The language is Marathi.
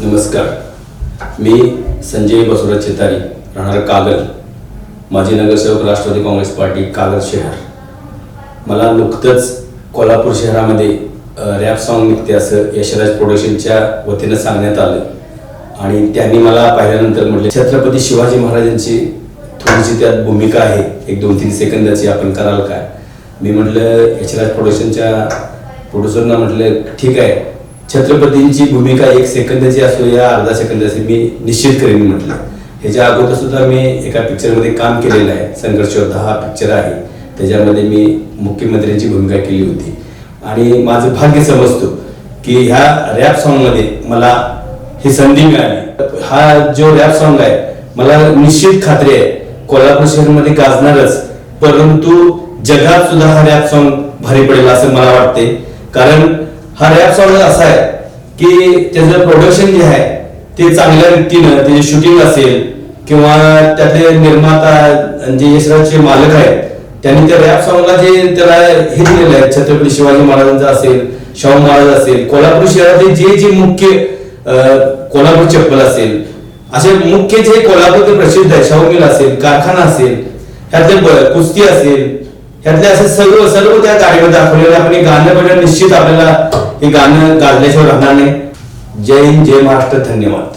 नमस्कार. मी संजय बसवराज चेतारी राहणार कागल. माजी नगरसेवक राष्ट्रवादी काँग्रेस पार्टी कागल शहर. मला नुकतंच कोल्हापूर शहरामध्ये रॅप सॉन्ग निघते असं यशराज प्रोडक्शनच्या वतीनं सांगण्यात आलं. आणि त्यांनी मला पाहिल्यानंतर म्हटले छत्रपती शिवाजी महाराजांची थोडीशी त्यात भूमिका आहे. एक दोन तीन सेकंदाची आपण कराल काय मी म्हटलं यशराज प्रोडक्शनच्या प्रोड्युसरना म्हटलं ठीक आहे. छत्रपतींची भूमिका एक सेकंदाची असो या अर्धा सेकंदाची मी निश्चित करेन म्हटलं. ह्याच्या अगोदर सुद्धा मी एका पिक्चरमध्ये काम केलेलं आहे. संघर्ष योद्धा हा पिक्चर आहे. त्याच्यामध्ये मी मुख्यमंत्र्यांची भूमिका केली होती. आणि माझं भाग्य समजतो की ह्या रॅप सॉन्गमध्ये मला ही संधी मिळाली. हा जो रॅप सॉन्ग आहे मला निश्चित खात्री आहे कोल्हापूर शहरमध्ये गाजणारच. परंतु जगात सुद्धा हा रॅप सॉन्ग भारी पडेल असं मला वाटते कारण हा रॅप सॉन्ग असा आहे की त्याचं प्रोडक्शन जे आहे ते चांगल्या रीतीनं त्याचे शूटिंग असेल किंवा त्यातले निर्माता जे यशराजचे मालक आहेत त्यांनी त्या रॅप सॉन्गला जे त्याला हे दिलेलं आहे छत्रपती शिवाजी महाराजांचं असेल शाहू महाराज असेल कोल्हापूर शहरातील जे जे मुख्य कोल्हापूर चप्पल असेल असे मुख्य जे कोल्हापूर प्रसिद्ध आहे शाहू मिल असेल कारखाना असेल ह्यातले कुस्ती असेल त्यातले असे सर्व सर्व त्या गाडीमध्ये दाखवलेलं आपण हे गाणं म्हणजे निश्चित आपल्याला हे गाणं गाजल्याशिवाय राहणार नाही. जय हिंद जय महाराष्ट्र धन्यवाद.